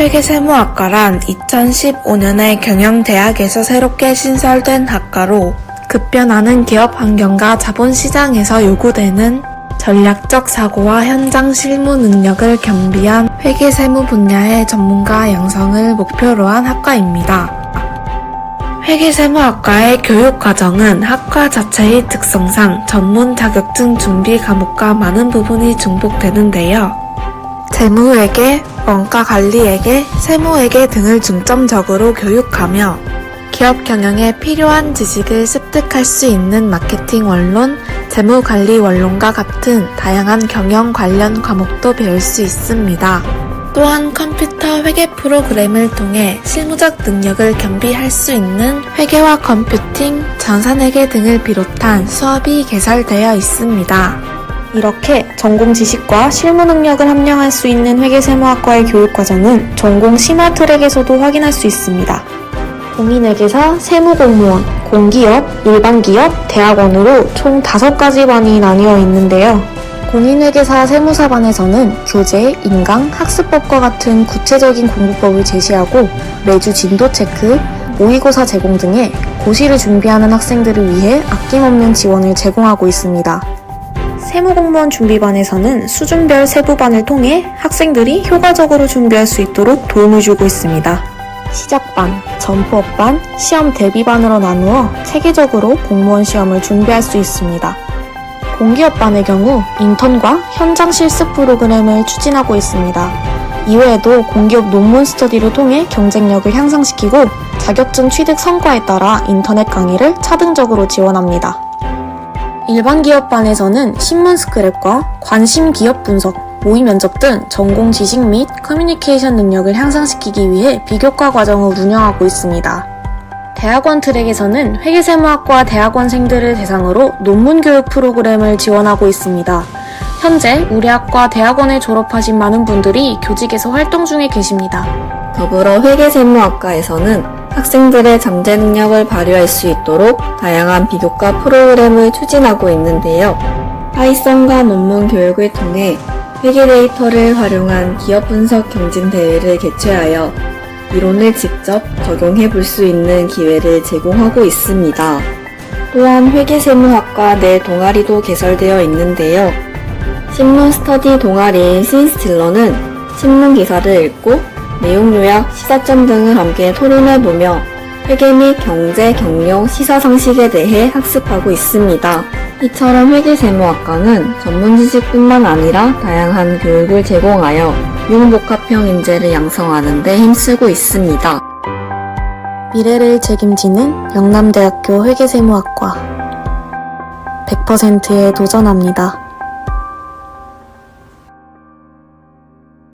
회계세무학과란 2015년에 경영대학에서 새롭게 신설된 학과로 급변하는 기업 환경과 자본시장에서 요구되는 전략적 사고와 현장 실무 능력을 겸비한 회계세무 분야의 전문가 양성을 목표로 한 학과입니다. 회계세무학과의 교육과정은 학과 자체의 특성상 전문 자격증 준비 과목과 많은 부분이 중복되는데요. 재무회계, 원가관리회계, 세무회계 등을 중점적으로 교육하며 기업 경영에 필요한 지식을 습득할 수 있는 마케팅 원론, 재무관리 원론과 같은 다양한 경영 관련 과목도 배울 수 있습니다. 또한 컴퓨터 회계 프로그램을 통해 실무적 능력을 겸비할 수 있는 회계와 컴퓨팅, 전산회계 등을 비롯한 수업이 개설되어 있습니다. 이렇게 전공 지식과 실무 능력을 함량할 수 있는 회계세무학과의 교육 과정은 전공 심화 트랙에서도 확인할 수 있습니다. 공인회계사, 세무공무원, 공기업, 일반기업, 대학원으로 총 5가지 반이 나뉘어 있는데요. 공인회계사 세무사반에서는 교재, 인강, 학습법과 같은 구체적인 공부법을 제시하고 매주 진도 체크, 모의고사 제공 등의 고시를 준비하는 학생들을 위해 아낌없는 지원을 제공하고 있습니다. 세무공무원 준비반에서는 수준별 세부반을 통해 학생들이 효과적으로 준비할 수 있도록 도움을 주고 있습니다. 시작반, 점프업반, 시험 대비반으로 나누어 체계적으로 공무원 시험을 준비할 수 있습니다. 공기업반의 경우 인턴과 현장 실습 프로그램을 추진하고 있습니다. 이외에도 공기업 논문 스터디를 통해 경쟁력을 향상시키고 자격증 취득 성과에 따라 인터넷 강의를 차등적으로 지원합니다. 일반 기업반에서는 신문 스크랩과 관심 기업 분석, 모의 면접 등 전공 지식 및 커뮤니케이션 능력을 향상시키기 위해 비교과 과정을 운영하고 있습니다. 대학원 트랙에서는 회계세무학과 대학원생들을 대상으로 논문 교육 프로그램을 지원하고 있습니다. 현재 우리 학과 대학원을 졸업하신 많은 분들이 교직에서 활동 중에 계십니다. 더불어 회계세무학과에서는 학생들의 잠재 능력을 발휘할 수 있도록 다양한 비교과 프로그램을 추진하고 있는데요. 파이썬과 논문 교육을 통해 회계 데이터를 활용한 기업 분석 경진 대회를 개최하여 이론을 직접 적용해 볼 수 있는 기회를 제공하고 있습니다. 또한 회계세무학과 내 동아리도 개설되어 있는데요. 신문 스터디 동아리인 신스틸러는 신문 기사를 읽고 내용 요약, 시사점 등을 함께 토론해보며 회계 및 경제, 경영, 시사 상식에 대해 학습하고 있습니다. 이처럼 회계세무학과는 전문 지식뿐만 아니라 다양한 교육을 제공하여 융복합형 인재를 양성하는 데 힘쓰고 있습니다. 미래를 책임지는 영남대학교 회계세무학과 100%에 도전합니다.